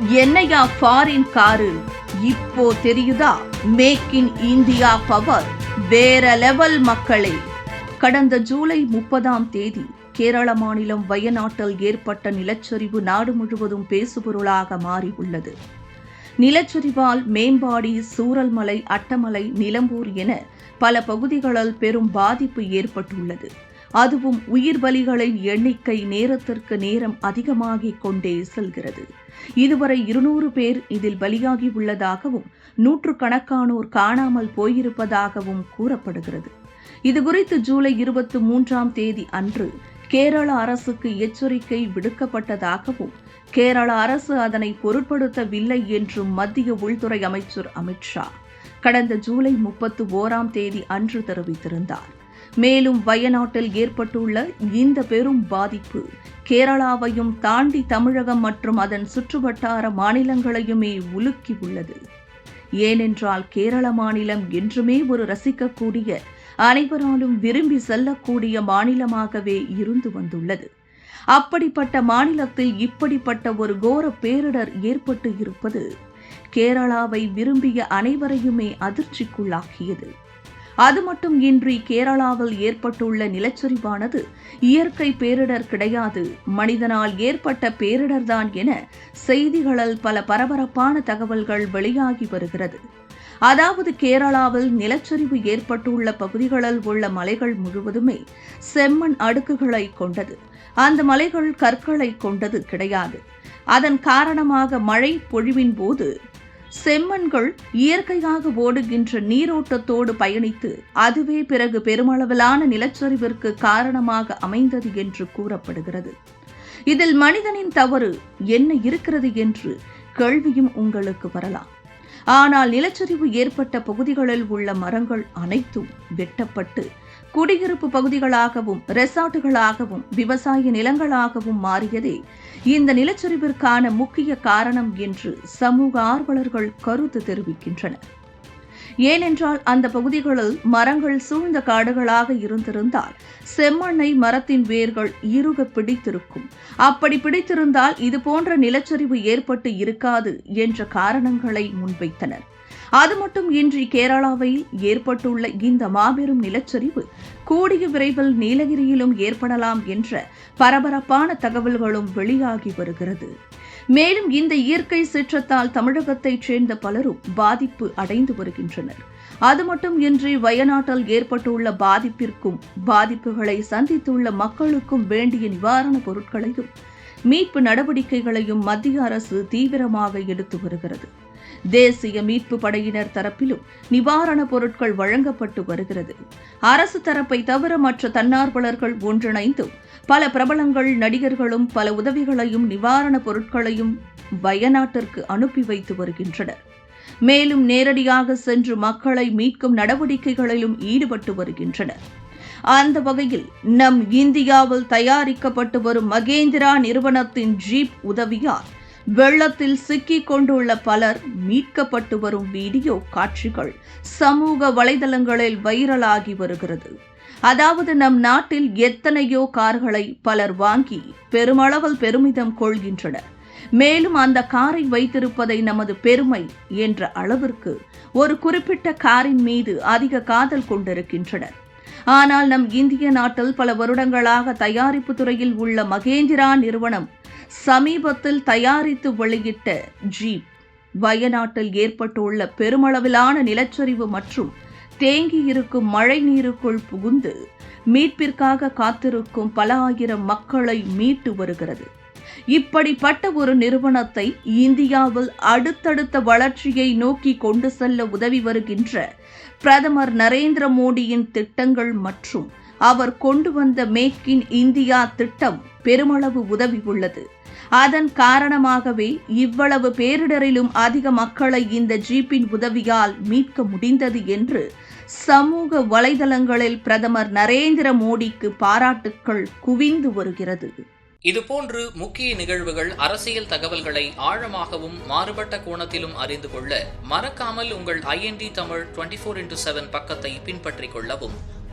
என்னையா foreign car? இப்போ தெரியுதா? மேக் இன் இந்தியா பவர் வேற லெவல் மக்களே. கடந்த ஜூலை முப்பதாம் தேதி கேரள மாநிலம் வயநாட்டில் ஏற்பட்ட நிலச்சரிவு நாடு முழுவதும் பேசுபொருளாக மாறியுள்ளது. நிலச்சரிவால் மேம்பாடி சூரல்மலை அட்டமலை நிலம்பூர் என பல பகுதிகளில் பெரும் பாதிப்பு ஏற்பட்டுள்ளது. அதுவும் உயிர் பலிகளின் எண்ணிக்கை நேரத்திற்கு நேரம் அதிகமாகிக் கொண்டே செல்கிறது. இதுவரை இருநூறு பேர் இதில் பலியாகி உள்ளதாகவும் நூற்றுக்கணக்கானோர் காணாமல் போயிருப்பதாகவும் கூறப்படுகிறது. இதுகுறித்து ஜூலை இருபத்தி மூன்றாம் தேதி அன்று கேரள அரசுக்கு எச்சரிக்கை விடுக்கப்பட்டதாகவும் கேரள அரசு அதனை பொருட்படுத்தவில்லை என்றும் மத்திய உள்துறை அமைச்சர் அமித்ஷா கடந்த ஜூலை முப்பத்து ஓராம் தேதி அன்று தெரிவித்திருந்தார். மேலும் வயநாட்டில் ஏற்பட்டுள்ள இந்த பெரும் பாதிப்பு கேரளாவையும் தாண்டி தமிழகம் மற்றும் அதன் சுற்றுவட்டார மாநிலங்களையுமே உலுக்கியுள்ளது. ஏனென்றால் கேரள மாநிலம் என்றுமே ஒரு ரசிக்கக்கூடிய அனைவராலும் விரும்பி செல்லக்கூடிய மாநிலமாகவே இருந்து வந்துள்ளது. அப்படிப்பட்ட மாநிலத்தில் இப்படிப்பட்ட ஒரு கோர பேரிடர் ஏற்பட்டு இருப்பது கேரளாவை விரும்பிய அனைவரையுமே அதிர்ச்சிக்குள்ளாக்கியது. அது மட்டும் இன்றி கேரளாவில் ஏற்பட்டுள்ள நிலச்சரிவானது இயற்கை பேரிடர் கிடையாது. மனிதனால் ஏற்பட்ட பேரிடர்தான் என செய்திகளில் பல பரபரப்பான தகவல்கள் வெளியாகி வருகிறது. அதாவது கேரளாவில் நிலச்சரிவு ஏற்பட்டுள்ள பகுதிகளில் உள்ள மலைகள் முழுவதுமே செம்மண் அடுக்குகளை கொண்டது. அந்த மலைகள் கற்களை கொண்டது கிடையாது. அதன் காரணமாக மழை பொழிவின் போது செம்மண்கள் இயற்கையாக ஓடுகின்ற நீரோட்டத்தோடு பயணித்து அதுவே பிறகு பெருமளவிலான நிலச்சரிவிற்கு காரணமாக அமைந்தது என்று கூறப்படுகிறது. இதில் மனிதனின் தவறு என்ன இருக்கிறது என்று கேள்வியும் உங்களுக்கு வரலாம். ஆனால் நிலச்சரிவு ஏற்பட்ட பகுதிகளில் உள்ள மரங்கள் அனைத்தும் வெட்டப்பட்டு குடியிருப்பு பகுதிகளாகவும் ரெசார்ட்டுகளாகவும் விவசாய நிலங்களாகவும் மாறியதே இந்த நிலச்சரிவிற்கான முக்கிய காரணம் என்று சமூக ஆர்வலர்கள் கருத்து தெரிவிக்கின்றனர். ஏனென்றால் அந்த பகுதிகளில் மரங்கள் சூழ்ந்த காடுகளாக இருந்திருந்தால் செம்மண்ணை மரத்தின் வேர்கள் இறுக பிடித்திருக்கும். அப்படி பிடித்திருந்தால் இது போன்ற நிலச்சரிவு ஏற்பட்டு இருக்காது என்ற காரணங்களை முன்வைத்தனர். அது மட்டும் இன்றி கேரளாவில் ஏற்பட்டுள்ள இந்த மாபெரும் நிலச்சரிவு கூடிய விரைவில் நீலகிரியிலும் ஏற்படலாம் என்ற பரபரப்பான தகவல்களும் வெளியாகி வருகிறது. மேலும் இந்த இயற்கை சீற்றத்தால் தமிழகத்தைச் சேர்ந்த பலரும் பாதிப்பு அடைந்து வருகின்றனர். அது மட்டும் இன்றி வயநாட்டில் ஏற்பட்டுள்ள பாதிப்பிற்கும் பாதிப்புகளை சந்தித்துள்ள மக்களுக்கும் வேண்டிய நிவாரணப் பொருட்களையும் மீட்பு நடவடிக்கைகளையும் மத்திய அரசு தீவிரமாக எடுத்து வருகிறது. தேசிய மீட்பு படையினர் தரப்பிலும் நிவாரணப் பொருட்கள் வழங்கப்பட்டு வருகிறது. அரசு தரப்பை தவிர மற்ற தன்னார்வலர்கள் ஒன்றிணைந்தும் பல பிரபலங்கள் நடிகர்களும் பல உதவிகளையும் நிவாரணப் பொருட்களையும் வயநாட்டிற்கு அனுப்பி வைத்து வருகின்றனர். மேலும் நேரடியாக சென்று மக்களை மீட்கும் நடவடிக்கைகளிலும் ஈடுபட்டு வருகின்றனர். அந்த வகையில் நம் இந்தியாவில் தயாரிக்கப்பட்டு வரும் மகேந்திரா நிறுவனத்தின் ஜீப் உதவியால் வெள்ளத்தில் சிக்கிக் கொண்டுள்ள பலர் மீட்கப்பட்டு வரும் வீடியோ காட்சிகள் சமூக வலைதளங்களில் வைரலாகி வருகிறது. அதாவது நம் நாட்டில் எத்தனையோ கார்களை பலர் வாங்கி பெருமளவில் பெருமிதம் கொள்கின்றனர். மேலும் அந்த காரை வைத்திருப்பதை நமது பெருமை என்ற அளவிற்கு ஒரு குறிப்பிட்ட காரின் மீது அதிக காதல் கொண்டிருக்கின்றனர். ஆனால் நம் இந்திய நாட்டில் பல வருடங்களாக தயாரிப்பு துறையில் உள்ள மகேந்திரா நிறுவனம் சமீபத்தில் தயாரித்து வெளியிட்ட ஜீப். வயநாட்டில் ஏற்பட்டுள்ள பெருமளவிலான நிலச்சரிவு மற்றும் தேங்கி இருக்கும் மழை நீருக்குள் புகுந்து மீட்பிற்காக காத்திருக்கும் பல ஆயிரம் மக்களை மீட்டு வருகிறது. இப்படிப்பட்ட ஒரு நிறுவனத்தை இந்தியாவில் அடுத்தடுத்த வளர்ச்சியை நோக்கி கொண்டு செல்ல உதவி வருகின்ற பிரதமர் நரேந்திர மோடியின் திட்டங்கள் மற்றும் அவர் கொண்டு வந்த மேக் இன் இந்தியா திட்டம் பெருமளவு உதவி உள்ளது. அதன் காரணமாகவே இவ்வளவு பேரிடரிலும் அதிக மக்களை இந்த ஜீப்பின் உதவியால் மீட்க முடிந்தது என்று சமூக வலைதளங்களில் பிரதமர் நரேந்திர மோடிக்கு பாராட்டுக்கள் குவிந்து வருகிறது. இதுபோன்று முக்கிய நிகழ்வுகள் அரசியல் தகவல்களை ஆழமாகவும் மாறுபட்ட கோணத்திலும் அறிந்து கொள்ள மறக்காமல் உங்கள் IND Tamil twenty four into seven பக்கத்தை பின்பற்றிக் கொள்ளவும்